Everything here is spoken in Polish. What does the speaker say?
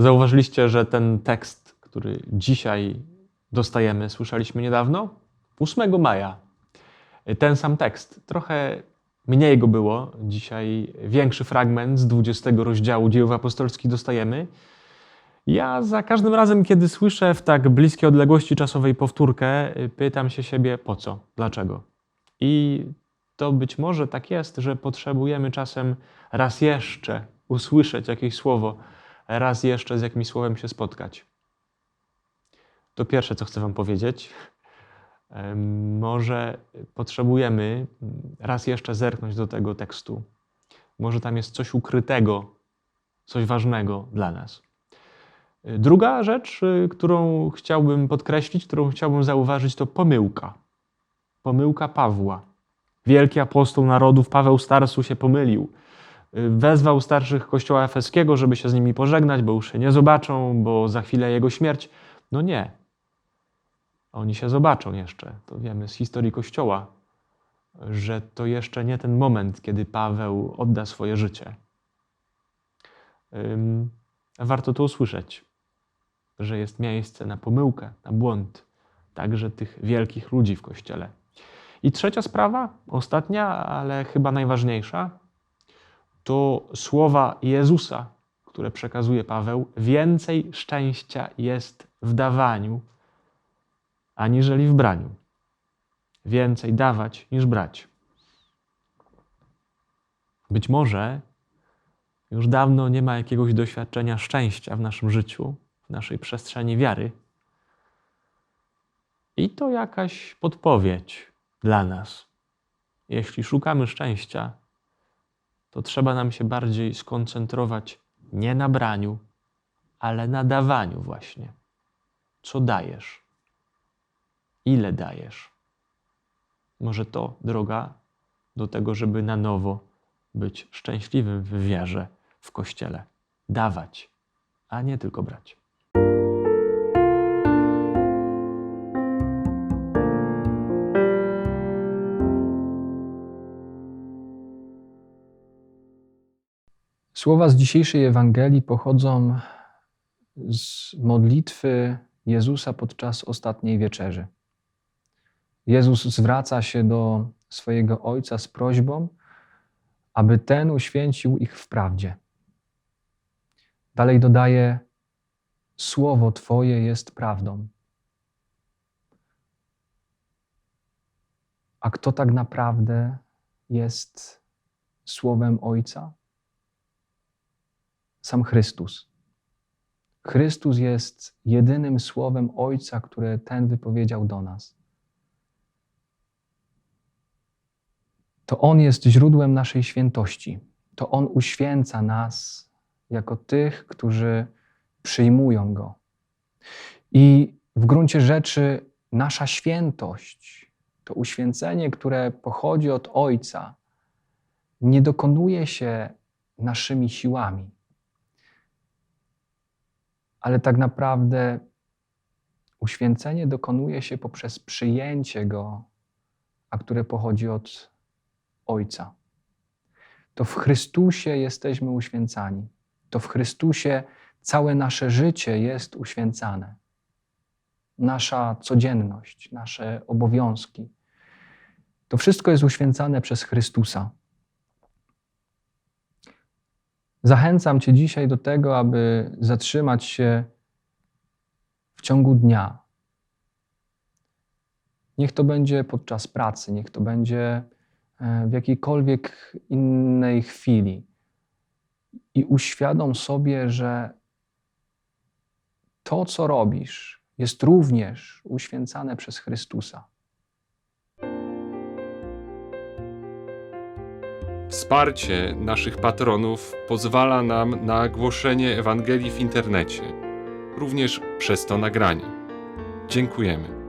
Zauważyliście, że ten tekst, który dzisiaj dostajemy, słyszeliśmy niedawno? 8 maja. Ten sam tekst. Trochę mniej go było. Dzisiaj większy fragment z 20 rozdziału Dziejów Apostolskich dostajemy. Ja za każdym razem, kiedy słyszę w tak bliskiej odległości czasowej powtórkę, pytam się siebie po co, dlaczego. I to być może tak jest, że potrzebujemy czasem raz jeszcze usłyszeć jakieś słowo, raz jeszcze z jakimś słowem się spotkać. To pierwsze, co chcę Wam powiedzieć. Może potrzebujemy raz jeszcze zerknąć do tego tekstu. Może tam jest coś ukrytego, coś ważnego dla nas. Druga rzecz, y, którą chciałbym podkreślić, którą chciałbym zauważyć, to pomyłka. Pomyłka Pawła. Wielki apostoł narodów Paweł Starsu się pomylił. Y, Wezwał starszych kościoła efeskiego, żeby się z nimi pożegnać, bo już się nie zobaczą, bo za chwilę jego śmierć. No nie. Oni się zobaczą jeszcze. To wiemy z historii kościoła, że to jeszcze nie ten moment, kiedy Paweł odda swoje życie. Warto to usłyszeć, że jest miejsce na pomyłkę, na błąd, także tych wielkich ludzi w kościele. I trzecia sprawa, ostatnia, ale chyba najważniejsza, to słowa Jezusa, które przekazuje Paweł. Więcej szczęścia jest w dawaniu, aniżeli w braniu. Więcej dawać niż brać. Być może już dawno nie ma jakiegoś doświadczenia szczęścia w naszym życiu, w naszej przestrzeni wiary. I to jakaś podpowiedź dla nas. Jeśli szukamy szczęścia, to trzeba nam się bardziej skoncentrować nie na braniu, ale na dawaniu właśnie. Co dajesz? Ile dajesz? Może to droga do tego, żeby na nowo być szczęśliwym w wierze w kościele. Dawać, a nie tylko brać. Słowa z dzisiejszej Ewangelii pochodzą z modlitwy Jezusa podczas ostatniej wieczerzy. Jezus zwraca się do swojego Ojca z prośbą, aby ten uświęcił ich w prawdzie. Dalej dodaje: Słowo Twoje jest prawdą. A kto tak naprawdę jest Słowem Ojca? Sam Chrystus. Chrystus jest jedynym Słowem Ojca, które ten wypowiedział do nas. To On jest źródłem naszej świętości. To On uświęca nas jako tych, którzy przyjmują Go. I w gruncie rzeczy nasza świętość, to uświęcenie, które pochodzi od Ojca, nie dokonuje się naszymi siłami. Ale tak naprawdę uświęcenie dokonuje się poprzez przyjęcie Go, a które pochodzi od Ojca. To w Chrystusie jesteśmy uświęcani. To w Chrystusie całe nasze życie jest uświęcane. Nasza codzienność, nasze obowiązki. To wszystko jest uświęcane przez Chrystusa. Zachęcam Cię dzisiaj do tego, aby zatrzymać się w ciągu dnia. Niech to będzie podczas pracy, niech to będzie e, w jakiejkolwiek innej chwili. I uświadom sobie, że to, co robisz, jest również uświęcane przez Chrystusa. Wsparcie naszych patronów pozwala nam na głoszenie Ewangelii w internecie, również przez to nagranie. Dziękujemy.